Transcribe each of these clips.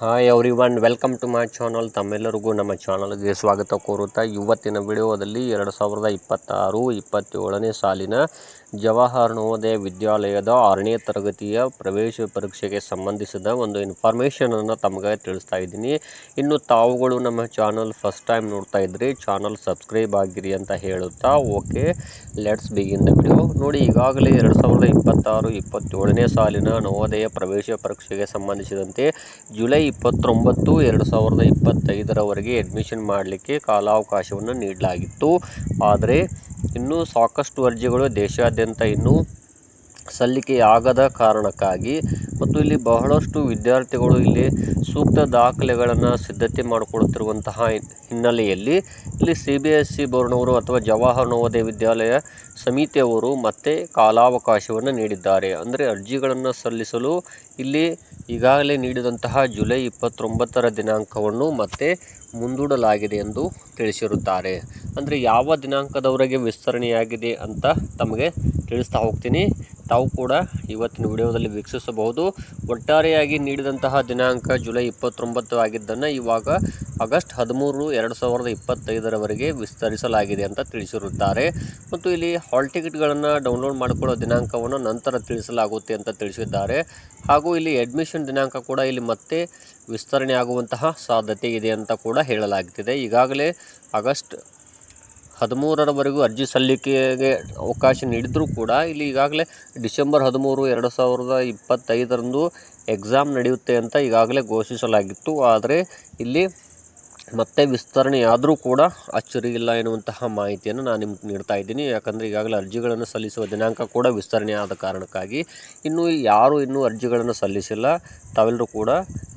Hi everyone welcome to my channel ತಮ್ಮೆಲ್ಲರಿಗೂ ನಮ್ಮ ಚಾನಲ್ಗೆ ಸ್ವಾಗತ ಕೋರುತ್ತಾ ಇವತ್ತಿನ ವಿಡಿಯೋದಲ್ಲಿ ಎರಡು ಸಾವಿರದ ಇಪ್ಪತ್ತಾರು, ಇಪ್ಪತ್ತೇಳನೇ ಸಾಲಿನ ಜವಾಹರ್ ನವೋದಯ ವಿದ್ಯಾಲಯದ ಆರನೇ ತರಗತಿಯ ಪ್ರವೇಶ ಪರೀಕ್ಷೆಗೆ ಸಂಬಂಧಿಸಿದ ಒಂದು ಇನ್ಫಾರ್ಮೇಷನನ್ನು ತಮಗೆ ತಿಳಿಸ್ತಾ ಇದ್ದೀನಿ. ಇನ್ನು ತಾವುಗಳು ನಮ್ಮ ಚಾನಲ್ ಫಸ್ಟ್ ಟೈಮ್ ನೋಡ್ತಾ ಇದ್ರಿ ಚಾನಲ್ ಸಬ್ಸ್ಕ್ರೈಬ್ ಆಗಿರಿ ಅಂತ ಹೇಳುತ್ತಾ okay let's begin the video ನೋಡಿ, ಈಗಾಗಲೇ ಎರಡು ಸಾವಿರದ ಇಪ್ಪತ್ತಾರು, ಇಪ್ಪತ್ತೇಳನೇ ಸಾಲಿನ ನವೋದಯ ಪ್ರವೇಶ ಪರೀಕ್ಷೆಗೆ ಸಂಬಂಧಿಸಿದಂತೆ ಜುಲೈ ಇಪ್ಪತ್ತೊಂಬತ್ತು, ಎರಡು ಸಾವಿರದ ಇಪ್ಪತ್ತೈದರವರೆಗೆ ಅಡ್ಮಿಷನ್ ಮಾಡಲಿಕ್ಕೆ ಕಾಲಾವಕಾಶವನ್ನು ನೀಡಲಾಗಿತ್ತು. ಆದರೆ ಇನ್ನೂ ಸಾಕಷ್ಟು ಅರ್ಜಿಗಳು ದೇಶಾದ್ಯಂತ ಇನ್ನೂ ಸಲ್ಲಿಕೆಯಾಗದ ಕಾರಣಕ್ಕಾಗಿ ಮತ್ತು ಇಲ್ಲಿ ಬಹಳಷ್ಟು ವಿದ್ಯಾರ್ಥಿಗಳು ಇಲ್ಲಿ ಸೂಕ್ತ ದಾಖಲೆಗಳನ್ನು ಸಿದ್ಧತೆ ಮಾಡಿಕೊಳ್ಳುತ್ತಿರುವಂತಹ ಹಿನ್ನೆಲೆಯಲ್ಲಿ ಇಲ್ಲಿ ಸಿ ಬಿ ಎಸ್ ಸಿ ಬೋರ್ಡ್ನವರು ಅಥವಾ ಜವಾಹರ್ ನವೋದಯ ವಿದ್ಯಾಲಯ ಸಮಿತಿಯವರು ಮತ್ತೆ ಕಾಲಾವಕಾಶವನ್ನು ನೀಡಿದ್ದಾರೆ. ಅಂದರೆ ಅರ್ಜಿಗಳನ್ನು ಸಲ್ಲಿಸಲು ಇಲ್ಲಿ ಈಗಾಗಲೇ ನೀಡಿದಂತಹ ಜುಲೈ ಇಪ್ಪತ್ತೊಂಬತ್ತರ ದಿನಾಂಕವನ್ನು ಮತ್ತೆ ಮುಂದೂಡಲಾಗಿದೆ ಎಂದು ತಿಳಿಸಿರುತ್ತಾರೆ. ಅಂದರೆ ಯಾವ ದಿನಾಂಕದವರೆಗೆ ವಿಸ್ತರಣೆಯಾಗಿದೆ ಅಂತ ತಮಗೆ ತಿಳಿಸ್ತಾ ಹೋಗ್ತೀನಿ. ತಾವು ಕೂಡ ಇವತ್ತಿನ ವಿಡಿಯೋದಲ್ಲಿ ವೀಕ್ಷಿಸಬಹುದು. ಒಟ್ಟಾರೆಯಾಗಿ ನೀಡಿದಂತಹ ದಿನಾಂಕ ಜುಲೈ ಇಪ್ಪತ್ತೊಂಬತ್ತು ಆಗಿದ್ದನ್ನು ಇವಾಗ ಆಗಸ್ಟ್ ಹದಿಮೂರು ಎರಡು ಸಾವಿರದ ಇಪ್ಪತ್ತೈದರವರೆಗೆ ವಿಸ್ತರಿಸಲಾಗಿದೆ ಅಂತ ತಿಳಿಸಿರುತ್ತಾರೆ. ಮತ್ತು ಇಲ್ಲಿ ಹಾಲ್ ಟಿಕೆಟ್ಗಳನ್ನು ಡೌನ್ಲೋಡ್ ಮಾಡಿಕೊಳ್ಳೋ ದಿನಾಂಕವನ್ನು ನಂತರ ತಿಳಿಸಲಾಗುತ್ತೆ ಅಂತ ತಿಳಿಸಿದ್ದಾರೆ. ಹಾಗೂ ಇಲ್ಲಿ ಅಡ್ಮಿಷನ್ ದಿನಾಂಕ ಕೂಡ ಇಲ್ಲಿ ಮತ್ತೆ ವಿಸ್ತರಣೆಯಾಗುವಂತಹ ಸಾಧ್ಯತೆ ಇದೆ ಅಂತ ಕೂಡ ಹೇಳಲಾಗ್ತಿದೆ. ಈಗಾಗಲೇ ಆಗಸ್ಟ್ ಹದಿಮೂರರವರೆಗೂ ಅರ್ಜಿ ಸಲ್ಲಿಕೆಗೆ ಅವಕಾಶ ನೀಡಿದರೂ ಕೂಡ ಇಲ್ಲಿ ಈಗಾಗಲೇ ಡಿಸೆಂಬರ್ ಹದಿಮೂರು ಎರಡು ಸಾವಿರದ ಇಪ್ಪತ್ತೈದರಂದು ಎಕ್ಸಾಮ್ ನಡೆಯುತ್ತೆ ಅಂತ ಈಗಾಗಲೇ ಘೋಷಿಸಲಾಗಿತ್ತು. ಆದರೆ ಇಲ್ಲಿ ಮತ್ತೆ ವಿಸ್ತರಣೆಯಾದರೂ ಕೂಡ ಅಚ್ಚರಿ ಇಲ್ಲ ಎನ್ನುವಂತಹ ಮಾಹಿತಿಯನ್ನು ನಾನು ನಿಮ್ಗೆ ನೀಡ್ತಾ ಇದ್ದೀನಿ. ಯಾಕಂದರೆ ಈಗಾಗಲೇ ಅರ್ಜಿಗಳನ್ನು ಸಲ್ಲಿಸುವ ದಿನಾಂಕ ಕೂಡ ವಿಸ್ತರಣೆ ಆದ ಕಾರಣಕ್ಕಾಗಿ ಇನ್ನೂ ಯಾರೂ ಇನ್ನೂ ಅರ್ಜಿಗಳನ್ನು ಸಲ್ಲಿಸಿಲ್ಲ. ತಾವೆಲ್ಲರೂ ಕೂಡ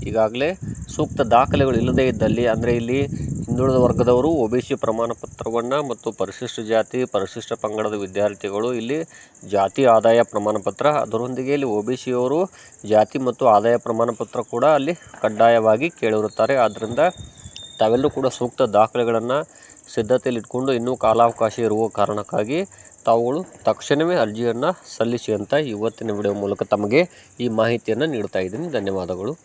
ಈಗಾಗಲೇ ಸೂಕ್ತ ದಾಖಲೆಗಳು ಇಲ್ಲದೇ ಇದ್ದಲ್ಲಿ, ಅಂದರೆ ಇಲ್ಲಿ ಹಿಂದುಳಿದ ವರ್ಗದವರು ಒ ಬಿ ಸಿ ಪ್ರಮಾಣ ಪತ್ರವನ್ನು ಮತ್ತು ಪರಿಶಿಷ್ಟ ಜಾತಿ, ಪರಿಶಿಷ್ಟ ಪಂಗಡದ ವಿದ್ಯಾರ್ಥಿಗಳು ಇಲ್ಲಿ ಜಾತಿ ಆದಾಯ ಪ್ರಮಾಣ ಪತ್ರ. ಅದರೊಂದಿಗೆ ಇಲ್ಲಿ ಒ ಬಿ ಸಿಯವರು ಜಾತಿ ಮತ್ತು ಆದಾಯ ಪ್ರಮಾಣ ಪತ್ರ ಕೂಡ ಅಲ್ಲಿ ಕಡ್ಡಾಯವಾಗಿ ಕೇಳಿರುತ್ತಾರೆ. ಆದ್ದರಿಂದ ತಾವೆಲ್ಲರೂ ಕೂಡ ಸೂಕ್ತ ದಾಖಲೆಗಳನ್ನು ಸಿದ್ಧತೆಯಲ್ಲಿ ಇಟ್ಕೊಂಡು ಇನ್ನೂ ಕಾಲಾವಕಾಶ ಇರುವ ಕಾರಣಕ್ಕಾಗಿ ತಾವುಗಳು ತಕ್ಷಣವೇ ಅರ್ಜಿಯನ್ನು ಸಲ್ಲಿಸಿ ಅಂತ ಇವತ್ತಿನ ವಿಡಿಯೋ ಮೂಲಕ ತಮಗೆ ಈ ಮಾಹಿತಿಯನ್ನು ನೀಡ್ತಾ ಇದ್ದೀನಿ. ಧನ್ಯವಾದಗಳು.